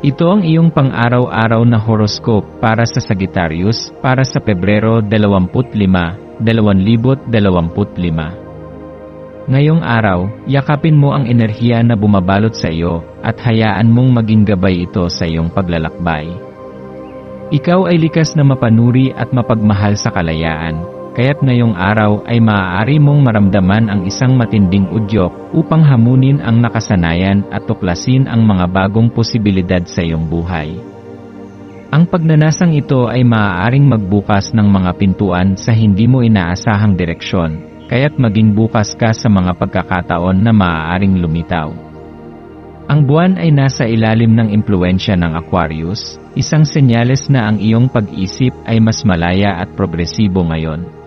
Ito ang iyong pang-araw-araw na horoscope para sa Sagittarius para sa Pebrero 25, 2025. Ngayong araw, yakapin mo ang enerhiya na bumabalot sa iyo at hayaan mong maging gabay ito sa iyong paglalakbay. Ikaw ay likas na mapanuri at mapagmahal sa kalayaan, kaya't ngayong araw ay maaari mong maramdaman ang isang matinding udyok upang hamunin ang nakasanayan at tuklasin ang mga bagong posibilidad sa iyong buhay. Ang pagnanasang ito ay maaaring magbukas ng mga pintuan sa hindi mo inaasahang direksyon, kaya't maging bukas ka sa mga pagkakataon na maaaring lumitaw. Ang buwan ay nasa ilalim ng impluensya ng Aquarius, isang senyales na ang iyong pag-isip ay mas malaya at progresibo ngayon.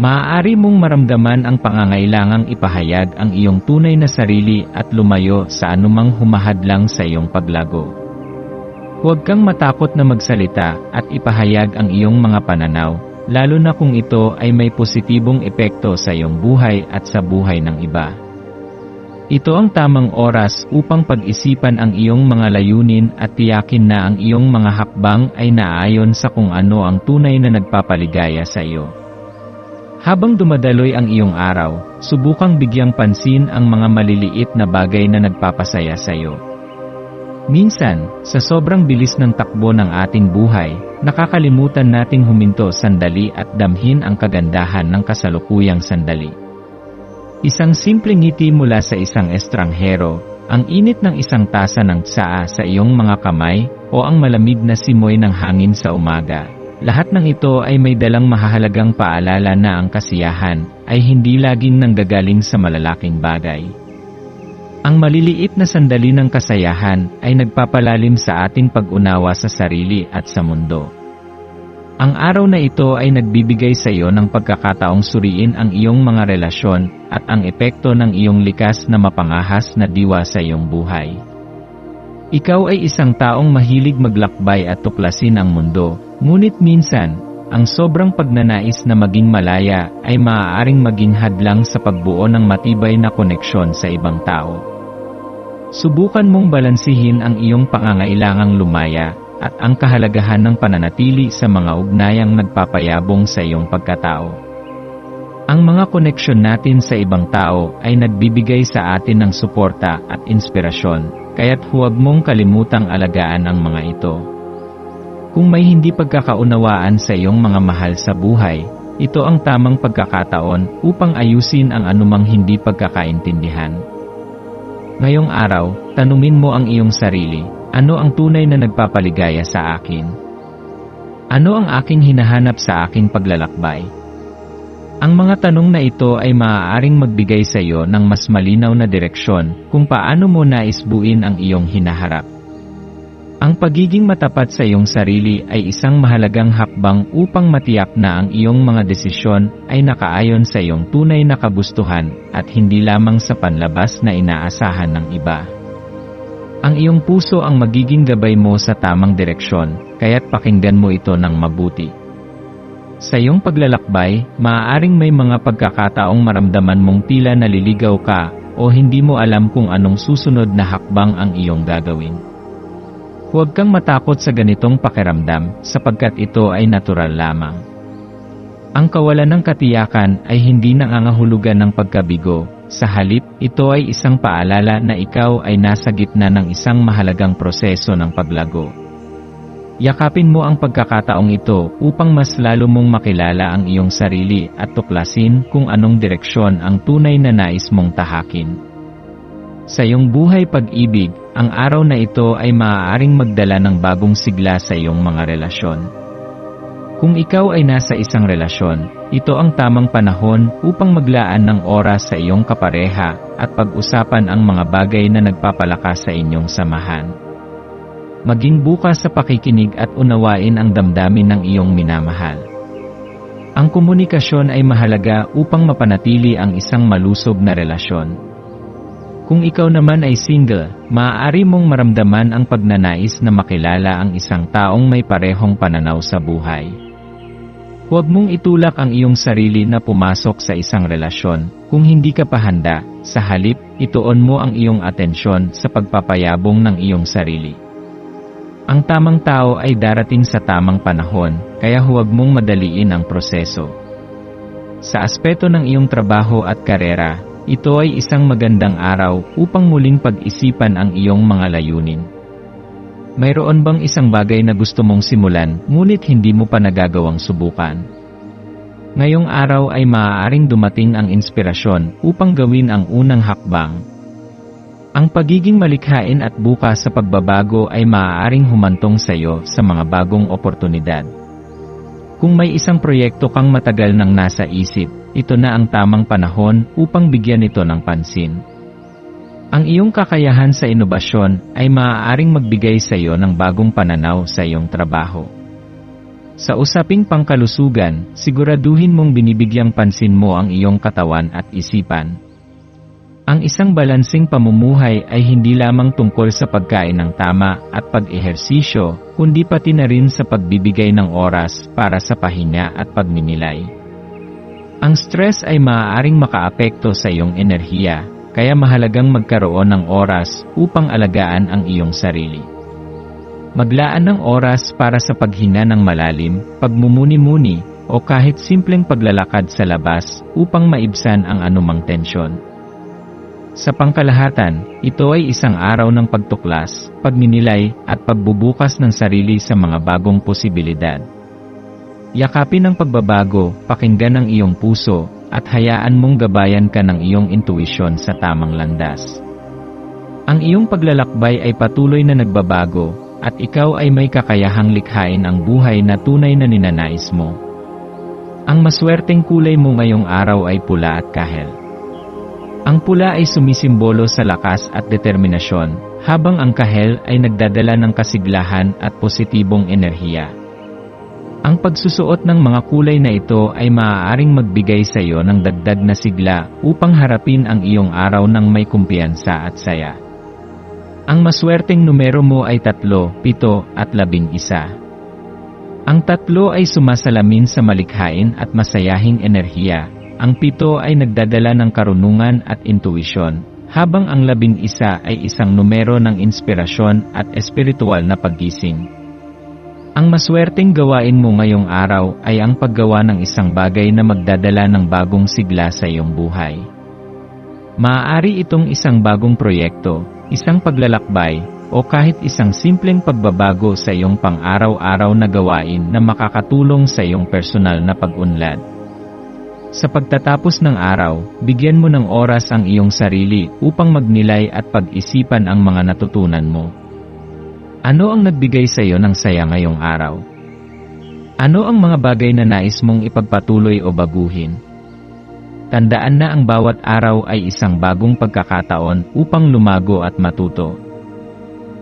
Maaari mong maramdaman ang pangangailangang ipahayag ang iyong tunay na sarili at lumayo sa anumang humahadlang sa iyong paglago. Huwag kang matakot na magsalita at ipahayag ang iyong mga pananaw, lalo na kung ito ay may positibong epekto sa iyong buhay at sa buhay ng iba. Ito ang tamang oras upang pag-isipan ang iyong mga layunin at tiyakin na ang iyong mga hakbang ay naayon sa kung ano ang tunay na nagpapaligaya sa iyo. Habang dumadaloy ang iyong araw, subukang bigyang pansin ang mga maliliit na bagay na nagpapasaya sa iyo. Minsan, sa sobrang bilis ng takbo ng ating buhay, nakakalimutan nating huminto sandali at damhin ang kagandahan ng kasalukuyang sandali. Isang simpleng ngiti mula sa isang estranghero, ang init ng isang tasa ng tsaa sa iyong mga kamay, o ang malamig na simoy ng hangin sa umaga, lahat ng ito ay may dalang mahahalagang paalala na ang kasiyahan ay hindi laging nanggagaling sa malalaking bagay. Ang maliliit na sandali ng kasayahan ay nagpapalalim sa ating pag-unawa sa sarili at sa mundo. Ang araw na ito ay nagbibigay sa iyo ng pagkakataong suriin ang iyong mga relasyon at ang epekto ng iyong likas na mapangahas na diwa sa iyong buhay. Ikaw ay isang taong mahilig maglakbay at tuklasin ang mundo, Ngunit minsan, ang sobrang pagnanais na maging malaya ay maaaring maging hadlang sa pagbuo ng matibay na koneksyon sa ibang tao. Subukan mong balansihin ang iyong pangangailangang lumaya at ang kahalagahan ng pananatili sa mga ugnayang nagpapayabong sa iyong pagkatao. Ang mga koneksyon natin sa ibang tao ay nagbibigay sa atin ng suporta at inspirasyon, kaya't huwag mong kalimutang alagaan ang mga ito. Kung may hindi pagkakaunawaan sa iyong mga mahal sa buhay, ito ang tamang pagkakataon upang ayusin ang anumang hindi pagkakaintindihan. Ngayong araw, tanumin mo ang iyong sarili, ano ang tunay na nagpapaligaya sa akin? Ano ang aking hinahanap sa aking paglalakbay? Ang mga tanong na ito ay maaaring magbigay sa iyo ng mas malinaw na direksyon kung paano mo nais buuin ang iyong hinaharap. Ang pagiging matapat sa iyong sarili ay isang mahalagang hakbang upang matiyak na ang iyong mga desisyon ay nakaayon sa iyong tunay na kagustuhan at hindi lamang sa panlabas na inaasahan ng iba. Ang iyong puso ang magiging gabay mo sa tamang direksyon, kaya't pakinggan mo ito ng mabuti. Sa iyong paglalakbay, maaaring may mga pagkakataong maramdaman mong tila naliligaw ka o hindi mo alam kung anong susunod na hakbang ang iyong gagawin. Huwag kang matakot sa ganitong pakiramdam sapagkat ito ay natural lamang. Ang kawalan ng katiyakan ay hindi nangangahulugan ng pagkabigo, sa halip, ito ay isang paalala na ikaw ay nasa gitna ng isang mahalagang proseso ng paglago. Yakapin mo ang pagkakataong ito upang mas lalo mong makilala ang iyong sarili at tuklasin kung anong direksyon ang tunay na nais mong tahakin. Sa iyong buhay pag-ibig, ang araw na ito ay maaaring magdala ng bagong sigla sa iyong mga relasyon. Kung ikaw ay nasa isang relasyon, ito ang tamang panahon upang maglaan ng oras sa iyong kapareha at pag-usapan ang mga bagay na nagpapalakas sa inyong samahan. Maging bukas sa pakikinig at unawain ang damdamin ng iyong minamahal. Ang komunikasyon ay mahalaga upang mapanatili ang isang malusob na relasyon. Kung ikaw naman ay single, maaari mong maramdaman ang pagnanais na makilala ang isang taong may parehong pananaw sa buhay. Huwag mong itulak ang iyong sarili na pumasok sa isang relasyon kung hindi ka pa handa, sa halip, ituon mo ang iyong atensyon sa pagpapayabong ng iyong sarili. Ang tamang tao ay darating sa tamang panahon, kaya huwag mong madaliin ang proseso. Sa aspeto ng iyong trabaho at karera, ito ay isang magandang araw upang muling pag-isipan ang iyong mga layunin. Mayroon bang isang bagay na gusto mong simulan ngunit hindi mo pa nagagawang subukan? Ngayong araw ay maaaring dumating ang inspirasyon upang gawin ang unang hakbang. Ang pagiging malikhain at bukas sa pagbabago ay maaaring humantong sa iyo sa mga bagong oportunidad. Kung may isang proyekto kang matagal nang nasa isip, ito na ang tamang panahon upang bigyan ito ng pansin. Ang iyong kakayahan sa inobasyon ay maaaring magbigay sa iyo ng bagong pananaw sa iyong trabaho. Sa usaping pangkalusugan, siguraduhin mong binibigyang pansin mo ang iyong katawan at isipan. Ang isang balansing pamumuhay ay hindi lamang tungkol sa pagkain ng tama at pag-ehersisyo, kundi pati na rin sa pagbibigay ng oras para sa pahinga at pagninilay. Ang stress ay maaaring makaapekto sa iyong enerhiya, kaya mahalagang magkaroon ng oras upang alagaan ang iyong sarili. Maglaan ng oras para sa paghinga ng malalim, pagmumuni-muni, o kahit simpleng paglalakad sa labas upang maibsan ang anumang tensyon. Sa pangkalahatan, ito ay isang araw ng pagtuklas, pagninilay, at pagbubukas ng sarili sa mga bagong posibilidad. Yakapin ang pagbabago, pakinggan ang iyong puso, at hayaan mong gabayan ka ng iyong intuisyon sa tamang landas. Ang iyong paglalakbay ay patuloy na nagbabago, at ikaw ay may kakayahang likhain ang buhay na tunay na ninanais mo. Ang maswerteng kulay mo ngayong araw ay pula at kahel. Ang pula ay sumisimbolo sa lakas at determinasyon, habang ang kahel ay nagdadala ng kasiglahan at positibong enerhiya. Ang pagsusuot ng mga kulay na ito ay maaaring magbigay sa iyo ng dagdag na sigla upang harapin ang iyong araw ng may kumpiyansa at saya. Ang maswerteng numero mo ay tatlo, pito, at labing isa. Ang tatlo ay sumasalamin sa malikhain at masayahing enerhiya. Ang pito ay nagdadala ng karunungan at intuisyon, habang ang labing isa ay isang numero ng inspirasyon at espiritual na paggising. Ang maswerteng gawain mo ngayong araw ay ang paggawa ng isang bagay na magdadala ng bagong sigla sa iyong buhay. Maaari itong isang bagong proyekto, isang paglalakbay, o kahit isang simpleng pagbabago sa iyong pang-araw-araw na gawain na makakatulong sa iyong personal na pag-unlad. Sa pagtatapos ng araw, bigyan mo ng oras ang iyong sarili upang magnilay at pag-isipan ang mga natutunan mo. Ano ang nagbigay sa iyo ng saya ngayong araw? Ano ang mga bagay na nais mong ipagpatuloy o baguhin? Tandaan na ang bawat araw ay isang bagong pagkakataon upang lumago at matuto.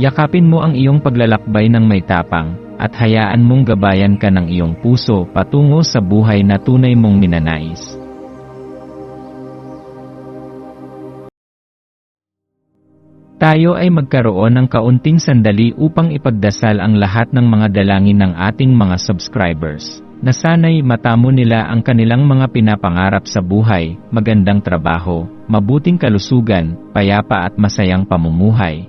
Yakapin mo ang iyong paglalakbay ng may tapang, at hayaan mong gabayan ka ng iyong puso patungo sa buhay na tunay mong ninanais. Tayo ay magkaroon ng kaunting sandali upang ipagdasal ang lahat ng mga dalangin ng ating mga subscribers, na sana'y matamo nila ang kanilang mga pinapangarap sa buhay, magandang trabaho, mabuting kalusugan, payapa at masayang pamumuhay,